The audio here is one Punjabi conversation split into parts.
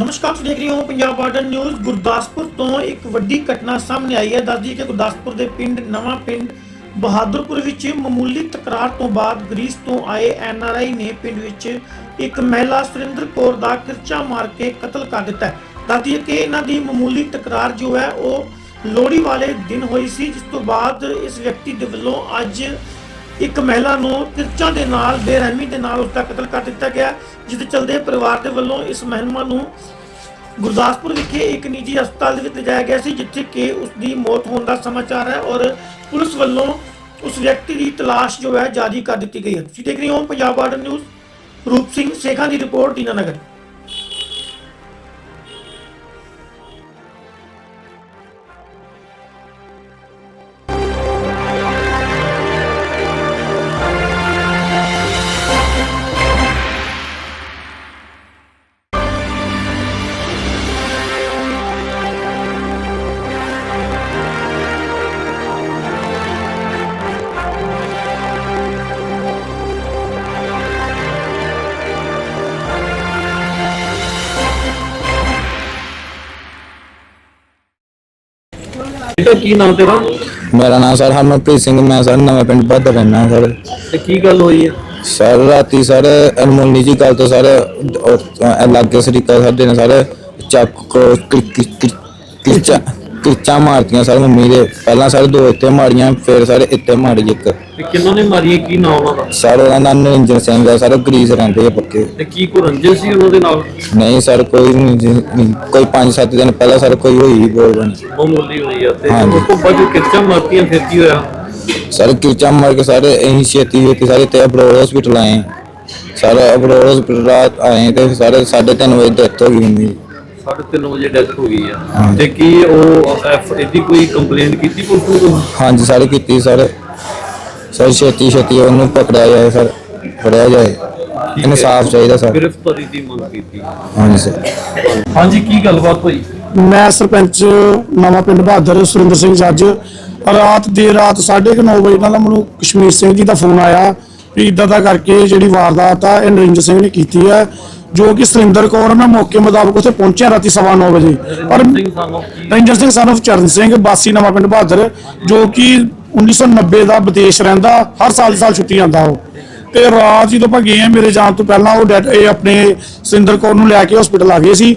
ਨਮਸਕਾਰ, ਤੁਸੀਂ ਦੇਖ ਰਹੇ ਹੋ ਪੰਜਾਬ ਬਾਰਡਰ ਨਿਊਜ਼ ਗੁਰਦਾਸਪੁਰ ਤੋਂ ਇੱਕ ਵੱਡੀ ਘਟਨਾ ਸਾਹਮਣੇ ਆਈ ਹੈ। ਦੱਸਦੀ ਕਿ ਗੁਰਦਾਸਪੁਰ ਦੇ ਪਿੰਡ, ਨਵਾਂ ਪਿੰਡ ਬਹਾਦਰਪੁਰ ਵਿੱਚ ਮਾਮੂਲੀ ਤਕਰਾਰ ਤੋਂ ਬਾਅਦ ਗ੍ਰੀਸ ਤੋਂ ਆਏ ਐਨਆਰਆਈ ਨੇ ਪਿੰਡ ਵਿੱਚ ਇੱਕ ਮਹਿਲਾ ਸੁਰਿੰਦਰ ਕੌਰ ਦਾ ਕਿਰਚਾ ਮਾਰ ਕੇ ਕਤਲ ਕਰ ਦਿੱਤਾ ਦੱਸਦੀ ਕਿ ਇਹਨਾਂ ਦੀ ਮਾਮੂਲੀ ਤਕਰਾਰ ਜੋ ਹੈ, ਉਹ ਲੋਹੜੀ ਵਾਲੇ ਦਿਨ ਹੋਈ ਸੀ, ਜਿਸ ਤੋਂ ਬਾਅਦ ਇਸ ਵਿਅਕਤੀ ਦੇ ਵੱਲੋਂ ਅੱਜ ਇੱਕ ਮਹਿਲਾ ਨੂੰ ਕਿਰਚਾਂ ਦੇ ਨਾਲ, ਬੇਰਹਿਮੀ ਦੇ ਨਾਲ ਉਸ ਦਾ ਕਤਲ ਕਰ ਦਿੱਤਾ ਗਿਆ, ਜਿਸ ਦੇ ਚਲਦੇ ਪਰਿਵਾਰ ਦੇ ਵੱਲੋਂ ਇਸ ਮਹਿਲਾ ਨੂੰ ਗੁਰਦਾਸਪੁਰ ਵਿਖੇ ਇੱਕ ਨਿੱਜੀ ਹਸਪਤਾਲ ਦੇ ਵਿੱਚ ਲਿਜਾਇਆ ਗਿਆ ਸੀ, ਜਿੱਥੇ ਕਿ ਉਸ ਦੀ ਮੌਤ ਹੋਣ ਦਾ ਸਮਾਚਾਰ ਹੈ ਔਰ ਪੁਲਿਸ ਵੱਲੋਂ ਉਸ ਵਿਅਕਤੀ ਦੀ ਤਲਾਸ਼ ਜੋ ਹੈ, ਜਾਰੀ ਕਰ ਦਿੱਤੀ ਗਈ ਹੈ। ਤੁਸੀਂ ਦੇਖ ਰਹੇ ਹੋ ਪੰਜਾਬ ਬਾਰਡਰ ਨਿਊਜ਼, ਰੂਪ ਸਿੰਘ ਸੇਖਾਂ ਦੀ ਰਿਪੋਰਟ ਦੀਨਾਨਗਰ ਬੇਟਾ ਕੀ ਨਾਮ ਤੇਰਾ? ਮੇਰਾ ਨਾਮ ਸਰ ਹਰਮਨਪ੍ਰੀਤ ਸਿੰਘ ਮੈਂ ਸਰ ਨਵੇਂ ਪਿੰਡ ਬੱਦ ਰਹਿਣਾ ਸਰ। ਤੇ ਕੀ ਗੱਲ ਹੋਈ ਹੈ? ਸਰ ਰਾਤੀ ਸਰ ਅਨਮੋਲੀ ਜੀ ਗੱਲ ਤੋਂ ਸਰ ਲੱਗੇ ਸਰੀਕਾ ਸਾਡੇ ਨੇ ਸਰ ਚੱਕ ਕਿਰਚਾ ਕਿਰਚਾ ਮਾਰਤੀਆਂ ਸਰ ਮੰਮੀ ਦੇ। ਪਹਿਲਾਂ ਸਰ ਦੋ ਇੱਥੇ ਮਾਰੀਆਂ ਫਿਰ ਸਰ ਇੱਥੇ ਮਾਰੀ ਇੱਕ। ਤੇ ਕਿੰਨਾਂ ਨੇ ਮਾਰੀ ਹੈ? ਕੀ ਨਾਮ ਉਹਨਾਂ ਦਾ ਸਰ ਉਹਦਾ ਨਾਮ ਨਰਿੰਜਨ ਸਿੰਘ ਹੈ ਸਰ ਉਹ ਗਰੀਸ ਰਹਿੰਦੇ ਆ ਪੱਕੇ। ਤੇ ਕੀ ਕੋ ਰੰਜਿਸ਼ ਸੀ ਉਹਨਾਂ ਦੇ ਨਾਲ? ਨਹੀਂ ਸਰ ਕੋਈ ਨਹੀਂ ਜੀ, ਨਹੀਂ, ਕੋਈ 5-7 ਦਿਨ ਪਹਿਲਾਂ ਸਰ ਕੋਈ ਹੋਈ ਬੋਲ ਬਣੀ ਮਾਮੂਲੀ ਹੋਈ ਆ। ਤੇ ਹਾਂਜੀ। ਉਸ ਤੋਂ ਬਾਅਦ ਜੋ ਕਿਰਚਾਂ ਮਾਰਤੀਆਂ ਫਿਰ ਕੀ ਹੋਇਆ? ਸਰ ਕਿਰਚਾ ਮਾਰ ਕੇ ਸਾਰੇ ਅਸੀਂ ਛੇਤੀ ਛੇਤੀ ਸਾਰੇ ਤੇ ਅਬਰੋਡ ਹਸਪੀਟਲ ਆਏ। ਸਾਰੇ ਅਬਰੋਡ ਹਸਪੀਟਲ ਰਾਤ ਆਏ ਤੇ ਸਾਰੇ 3:30 ਵਜੇ ਡੈਥ ਹੋ ਗਈ ਮੇਰੀ 3:30 ਵਜੇ ਡੈਥ ਹੋ ਗਈ ਆ। ਹਾਂਜੀ। ਤੇ ਕੀ ਉਹ ਐਫ ਇਹਦੀ ਕੋਈ ਕੰਪਲੇਂਟ ਕੀਤੀ ਪੁਲਿਸ ਨੂੰ ਹਾਂਜੀ ਸਾਰੇ ਕੀਤੀ ਸਰ। ਸਰ ਛੇਤੀ ਛੇਤੀ ਉਹਨੂੰ ਪਕੜਿਆ ਜਾਏ ਸਰ ਫੜਿਆ ਜਾਏ। ਇਨਸਾਫ ਚਾਹੀਦਾ ਸਰ। ਗ੍ਰਿਫਤਾਰੀ ਦੀ ਮੰਗ ਕੀਤੀ। ਹਾਂਜੀ ਸਰ। ਹਾਂਜੀ ਕੀ ਗੱਲਬਾਤ ਹੋਈ? ਮੈਂ ਸਰਪੰਚ ਨਵਾਂ ਪਿੰਡ ਬਹਾਦਰ ਸੁਰਿੰਦਰ ਸਿੰਘ ਜੱਜ। ਰਾਤ ਦੇ ਰਾਤ 9:30 ਵਜੇ ਨਾਲ ਮੈਨੂੰ ਕਸ਼ਮੀਰ ਸਿੰਘ ਜੀ ਦਾ ਫੋਨ ਆਇਆ। ਵੀ ਇਦਾਂ ਦਾ ਕਰਕੇ ਜਿਹੜੀ ਵਾਰਦਾਤ ਆ ਇਹ ਨਰਿੰਦਰ ਸਿੰਘ ਨੇ ਕੀਤੀ ਹੈ ਜੋ ਕਿ ਸੁਰਿੰਦਰ ਕੌਰ ਨਾ ਮੌਕੇ ਮੁਤਾਬਕ ਉੱਥੇ ਪਹੁੰਚਿਆ ਰਾਤੀ 9:30 ਵਜੇ। ਪਰ ਸਿੰਘ ਸਾਨੂੰ ਰੰਜਨ ਸਿੰਘ son of ਚਰਨ ਸਿੰਘ ਬਾਸੀ ਨਵਾਂ ਪਿੰਡ ਬਹਾਦਰ ਜੋ ਕਿ 1990 ਦਾ ਵਿਦੇਸ਼ ਰਹਿੰਦਾ ਹਰ ਸਾਲ ਦੀ ਸਾਲ ਛੁੱਟੀ ਆਉਂਦਾ ਉਹ। ਤੇ ਰਾਤ ਜਦੋਂ ਆਪਾਂ ਗਏ ਆ ਮੇਰੇ ਜਾਣ ਤੋਂ ਪਹਿਲਾਂ ਉਹ ਆਪਣੇ ਸੁਰਿੰਦਰ ਕੌਰ ਨੂੰ ਲੈ ਕੇ ਹਸਪੀਟਲ ਆ ਗਏ ਸੀ।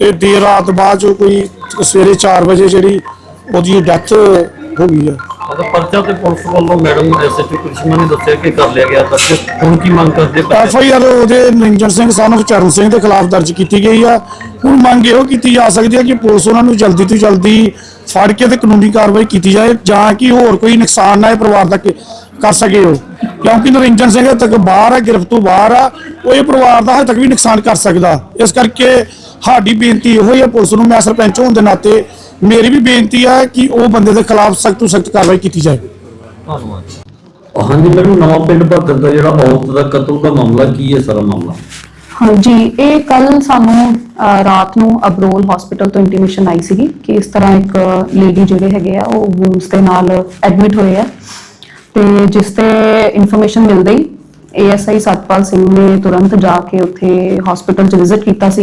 ਤੇ ਦੇਰ ਰਾਤ ਬਾਅਦ ਜੋ ਕੋਈ ਸਵੇਰੇ 4 ਵਜੇ ਜਿਹੜੀ ਉਹਦੀ ਡੈਥ ਹੋ ਗਈ ਹੈ। ਉਹਦਾ ਪਰਚਾ ਤੇ ਪੁਲਿਸ ਵੱਲੋਂ ਮੈਡਮ ਐਸਐਚਓ ਕ੍ਰਿਸ਼ਮਾ ਨੇ ਦੱਸਿਆ ਕਿ ਕਰ ਲਿਆ ਗਿਆ ਤਾਂ ਹੁਣ ਕੀ ਮੰਗ ਕਰਦੇ ਐਫ ਆਈ ਆਰ ਉਹਦੇ ਨਿਰੰਜਨ ਸਿੰਘ of ਚਰਨ ਸਿੰਘ ਦੇ ਖਿਲਾਫ ਦਰਜ ਕੀਤੀ ਗਈ ਆ। ਹੁਣ ਮੰਗ ਇਹੋ ਕੀਤੀ ਜਾ ਸਕਦੀ ਹੈ ਕਿ ਪੁਲਿਸ ਉਹਨਾਂ ਨੂੰ ਜਲਦੀ ਤੋਂ ਜਲਦੀ ਫੜ ਕੇ ਤੇ ਕਾਨੂੰਨੀ ਕਾਰਵਾਈ ਕੀਤੀ ਜਾਏ ਜਾਂ ਕਿ ਹੋਰ ਕੋਈ ਨੁਕਸਾਨ ਨਾ ਇਹ ਪਰਿਵਾਰ ਦਾ ਕਰ ਸਕੇ ਉਹ। ਕਿਉਂਕਿ ਨਿਰੰਜਨ ਸਿੰਘ ਤੱਕ ਬਾਹਰ ਆ ਗ੍ਰਿਫਤ ਤੋਂ ਬਾਹਰ ਆ ਉਹ ਇਹ ਪਰਿਵਾਰ ਦਾ ਹਜੇ ਤੱਕ ਵੀ ਨੁਕਸਾਨ ਕਰ ਸਕਦਾ। ਇਸ ਕਰਕੇ ਸਾਡੀ ਬੇਨਤੀ ਇਹੋ ਹੀ ਹੈ ਪੁਲਿਸ ਨੂੰ ਮੈਂ ਸਰਪੰਚ ਹੋਣ ਦੇ ਨਾਤੇ ਮੇਰੀ ਵੀ ਬੇਨਤੀ ਹੈ ਕਿ ਉਹ ਬੰਦੇ ਦੇ ਖਿਲਾਫ ਸਖਤ ਤੋਂ ਸਖਤ ਕਾਰਵਾਈ ਕੀਤੀ ਜਾਏ ਧੰਨਵਾਦ। ਹਾਂਜੀ ਮੈਨੂੰ ਨਵਾਂ ਪਿੰਡ ਬਹਾਦਰ ਦਾ ਜਿਹੜਾ ਔਰਤ ਦਾ ਕਤਲ ਦਾ ਮਾਮਲਾ ਕੀ ਹੈ ਸਾਰਾ ਮਾਮਲਾ? ਹਾਂਜੀ ਇਹ ਕੱਲ ਸਾਨੂੰ ਰਾਤ ਨੂੰ ਅਬਰੋਲ ਹਸਪੀਟਲ ਤੋਂ ਇੰਟੀਮੇਸ਼ਨ ਆਈ ਸੀਗੀ ਕਿ ਇਸ ਤਰ੍ਹਾਂ ਇੱਕ ਲੇਡੀ ਜਿਹੜੇ ਹੈਗੇ ਆ ਉਹ ਵੂਨਸ ਦੇ ਨਾਲ ਐਡਮਿਟ ਹੋਏ ਆ। ਤੇ ਜਿਸ ਤੇ ਇਨਫੋਰਮੇਸ਼ਨ ਮਿਲਦੇ ਏਐਸਆਈ ਸਤਪਾਲ ਸਿੰਘ ਨੇ ਤੁਰੰਤ ਜਾ ਕੇ ਉੱਥੇ ਹਸਪੀਟਲ 'ਚ ਵਿਜ਼ਿਟ ਕੀਤਾ ਸੀ।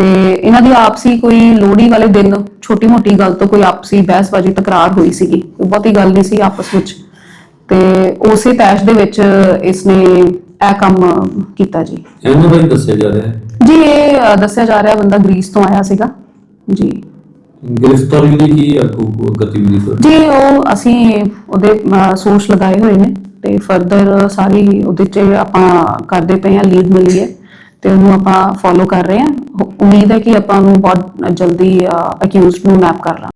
ਤੇ ਇਹਨਾਂ ਦੀ ਆਪਸੀ ਕੋਈ ਲੋਹੜੀ ਵਾਲੇ ਦਿਨ ਛੋਟੀ ਮੋਟੀ ਗੱਲ ਤੋਂ ਕੋਈ ਆਪਸੀ ਬਹਿਸਬਾਜ਼ੀ ਤਕਰਾਰ ਹੋਈ ਸੀਗੀ। ਕੋਈ ਬਹੁਤੀ ਗੱਲ ਨਹੀਂ ਸੀ ਆਪਸ ਵਿੱਚ। ਤੇ ਉਸੇ ਤੈਸ਼ ਦੇ ਵਿੱਚ ਇਸਨੇ ਇਹ ਕੰਮ ਕੀਤਾ ਜੀ। ਇਹਨਾਂ ਦਾ ਹੀ ਦੱਸਿਆ ਜਾ ਰਿਹਾ ਹੈ? ਜੀ ਇਹ ਅ, ਦੱਸਿਆ ਜਾ ਰਿਹਾ ਬੰਦਾ ਗ੍ਰੀਸ ਤੋਂ ਆਇਆ ਸੀਗਾ। ਜੀ। ਗ੍ਰਿਫਤਾਰੀ ਲਈ ਕੀ ਅੱਗੋਂ ਗਤੀਵਿਧੀ ਕਰ ਜੀ ਉਹ ਅਸੀਂ ਉਹਦੇ ਸੋਰਸ ਲਗਾਏ ਹੋਏ ਨੇ ਤੇ ਫਰਦਰ ਸਾਰੀ ਉਹਦੇ ਚ ਆਪਾਂ ਕਰਦੇ ਪਏ ਆ ਲੀਡ ਮਿਲੀ ਹੈ ਤੇ ਉਹਨੂੰ ਆਪਾਂ ਫੋਲੋ ਕਰ ਰਹੇ ਆ ਉਮੀਦ ਹੈ ਕਿ ਆਪਾਂ ਉਹਨੂੰ ਬਹੁਤ ਜਲਦੀ ਅਕਿਊਜ਼ਡ ਨੂੰ ਮੈਪ ਕਰ ਲਾਂਗੇ।